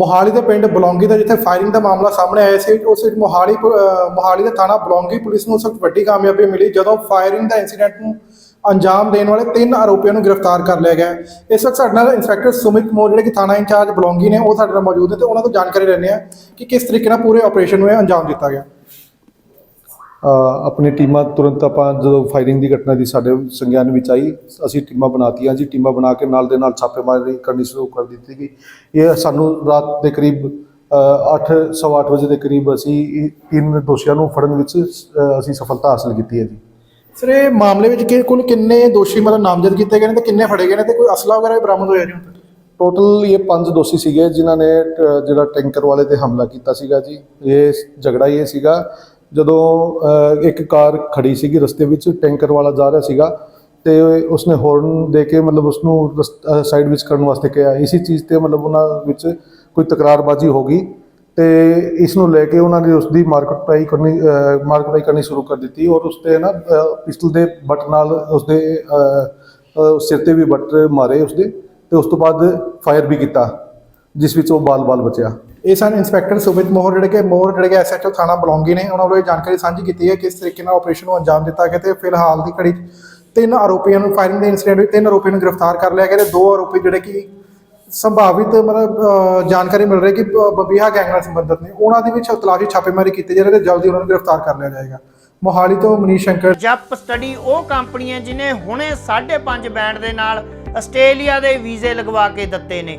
ਮੋਹਾਲੀ ਦੇ ਪਿੰਡ ਬਲੌਂਗੀ ਦਾ ਜਿੱਥੇ ਫਾਇਰਿੰਗ ਦਾ ਮਾਮਲਾ ਸਾਹਮਣੇ ਆਇਆ ਸੀ, ਉਸ ਵਿੱਚ ਮੋਹਾਲੀ ਪੁ- ਮੋਹਾਲੀ ਦੇ ਥਾਣਾ ਬਲੌਂਗੀ ਪੁਲਿਸ ਨੂੰ ਉਸ ਵਕਤ ਵੱਡੀ ਕਾਮਯਾਬੀ ਮਿਲੀ, ਜਦੋਂ ਫਾਇਰਿੰਗ ਦਾ ਇਨਸੀਡੈਂਟ ਨੂੰ ਅੰਜਾਮ ਦੇਣ ਵਾਲੇ ਤਿੰਨ ਆਰੋਪੀਆਂ ਨੂੰ ਗ੍ਰਿਫਤਾਰ ਕਰ ਲਿਆ ਗਿਆ। ਇਸ ਵਕਤ ਸਾਡੇ ਨਾਲ ਇੰਸਪੈਕਟਰ ਸੁਮਿਤ ਮੋਰ ਜਿਹੜੇ ਕਿ ਥਾਣਾ ਇੰਚਾਰਜ ਬਲੌਂਗੀ ਨੇ, ਉਹ ਸਾਡੇ ਨਾਲ ਮੌਜੂਦ ਨੇ ਤੇ ਉਹਨਾਂ ਤੋਂ ਜਾਣਕਾਰੀ ਲੈਣੇ ਆ ਕਿ ਕਿਸ ਤਰੀਕੇ ਨਾਲ ਪੂਰੇ ਆਪਰੇਸ਼ਨ ਨੂੰ ਇਹ ਅੰਜਾਮ ਦਿੱਤਾ ਗਿਆ। ਆਪਣੀ ਟੀਮਾਂ ਤੁਰੰਤ ਆਪਾਂ ਜਦੋਂ ਫਾਇਰਿੰਗ ਦੀ ਘਟਨਾ ਦੀ ਸਾਡੇ ਸੰਗਿਆਨ ਵਿੱਚ ਆਈ ਅਸੀਂ ਟੀਮਾਂ ਬਣਾਤੀਆਂ ਜੀ। ਟੀਮਾਂ ਬਣਾ ਕੇ ਨਾਲ ਦੇ ਨਾਲ ਛਾਪੇਮਾਰੀ ਕਰਨੀ ਸ਼ੁਰੂ ਕਰ ਦਿੱਤੀ ਗਈ। ਇਹ ਸਾਨੂੰ ਰਾਤ ਦੇ ਕਰੀਬ 8 ਸਵਾ ਅੱਠ ਵਜੇ ਦੇ ਕਰੀਬ ਅਸੀਂ ਇਨ ਦੋਸ਼ੀਆਂ ਨੂੰ ਫੜਨ ਵਿੱਚ ਅਸੀਂ ਸਫਲਤਾ ਹਾਸਲ ਕੀਤੀ ਹੈ ਜੀ। ਸਰ ਇਹ ਮਾਮਲੇ ਵਿੱਚ ਕਿ ਕੁੱਲ ਕਿੰਨੇ ਦੋਸ਼ੀ ਮਤਲਬ ਨਾਮਜ਼ਦ ਕੀਤੇ ਗਏ ਨੇ ਤੇ ਕਿੰਨੇ ਫੜੇ ਗਏ ਨੇ ਤੇ ਕੋਈ ਅਸਲਾ ਵਗੈਰਾ ਵੀ ਬਰਾਮਦ ਹੋਇਆ ਜੀ ਟੋਟਲ ਇਹ ਪੰਜ ਦੋਸ਼ੀ ਸੀਗੇ ਜਿਨ੍ਹਾਂ ਨੇ ਜਿਹੜਾ ਟੈਂਕਰ ਵਾਲੇ ਤੇ ਹਮਲਾ ਕੀਤਾ ਸੀਗਾ ਜੀ। ਇਹ ਝਗੜਾ ਇਹ ਸੀਗਾ ਜਦੋਂ ਇੱਕ ਕਾਰ ਖੜੀ ਸੀਗੀ ਰਸਤੇ ਵਿੱਚ, ਟੈਂਕਰ ਵਾਲਾ ਜਾ ਰਿਹਾ ਸੀਗਾ ਤੇ ਉਸਨੇ ਹੌਰਨ ਦੇ ਕੇ ਮਤਲਬ ਉਸਨੂੰ ਸਾਈਡ ਵਿੱਚ ਕਰਨ ਵਾਸਤੇ ਕਿਹਾ। ਇਸੇ ਚੀਜ਼ ਤੇ ਮਤਲਬ ਉਹਨਾਂ ਵਿੱਚ ਕੋਈ ਤਕਰਾਰਬਾਜ਼ੀ ਹੋ ਗਈ ਤੇ ਇਸ ਨੂੰ ਲੈ ਕੇ ਉਹਨਾਂ ਨੇ ਉਸ ਦੀ ਮਾਰਕਟਾਈ ਕਰਨੀ ਮਾਰਕਟਾਈ ਕਰਨੀ ਸ਼ੁਰੂ ਕਰ ਦਿੱਤੀ ਔਰ ਉਸ ਤੇ ਨਾ ਪਿਸਟਲ ਦੇ ਬੱਟ ਨਾਲ ਉਸ ਦੇ ਸਿਰ ਤੇ ਵੀ ਬੱਟ ਮਾਰੇ ਉਸ ਦੇ ਤੇ ਉਸ ਤੋਂ ਬਾਅਦ ਫਾਇਰ ਵੀ ਕੀਤਾ, ਜਿਸ ਵਿੱਚ ਉਹ ਬਾਲ-ਬਾਲ ਬਚਿਆ। ਇਹ ਸਨ ਇੰਸਪੈਕਟਰ ਸੁਮਿਤ ਮੋਹਰ, ਜਿਹੜੇ ਕਿ ਮੋਹਰ, ਜਿਹੜੇ ਕਿ ਐਸਐਚਓ ਥਾਣਾ ਬਲੌਂਗੀ ਨੇ, ਉਹਨਾਂ ਵੱਲੋਂ ਇਹ ਜਾਣਕਾਰੀ ਸਾਂਝੀ ਕੀਤੀ ਹੈ ਕਿਸ ਤਰੀਕੇ ਨਾਲ ਆਪਰੇਸ਼ਨ ਨੂੰ ਅੰਜਾਮ ਦਿੱਤਾ ਗਿਆ ਤੇ ਫਿਲਹਾਲ ਦੀ ਘੜੀ ਤਿੰਨ ਆਰੋਪੀਆਂ ਨੂੰ ਫਾਇਰਿੰਗ ਦੇ ਇਨਸੀਡੈਂਟ ਵਿੱਚ ਤਿੰਨ ਆਰੋਪੀਆਂ ਨੂੰ ਗ੍ਰਿਫਤਾਰ ਕਰ ਲਿਆ ਗਿਆ ਤੇ ਦੋ ਆਰੋਪੀ ਜਿਹੜੇ ਕਿ ਸੰਭਾਵਿਤ ਮਤਲਬ ਜਾਣਕਾਰੀ ਮਿਲ ਰਹੀ ਕਿ ਬਬੀਹਾ ਗੈਂਗ ਨਾਲ ਸੰਬੰਧਿਤ ਨੇ। ਉਹਨਾਂ ਦੀ ਵੀ ਤਲਾਸ਼ੀ ਛਾਪੇਮਾਰੀ ਕੀਤੀ ਜਾ ਰਹੀ ਹੈ ਤੇ ਜਲਦੀ ਉਹਨਾਂ ਨੂੰ ਗ੍ਰਿਫਤਾਰ ਕਰ ਲਿਆ ਜਾਏਗਾ। ਮੋਹਾਲੀ ਤੋਂ ਮਨੀਸ਼ ਸ਼ੰਕਰ। ਜੱਪ ਸਟੱਡੀ ਉਹ ਕੰਪਨੀ ਹੈ ਜਿਨੇ ਹੁਣੇ 5.5 ਬੈਂਡ ਦੇ ਨਾਲ ਆਸਟ੍ਰੇਲੀਆ ਦੇ ਵੀਜ਼ੇ ਲਗਵਾ ਕੇ ਦਿੱਤੇ ਨੇ।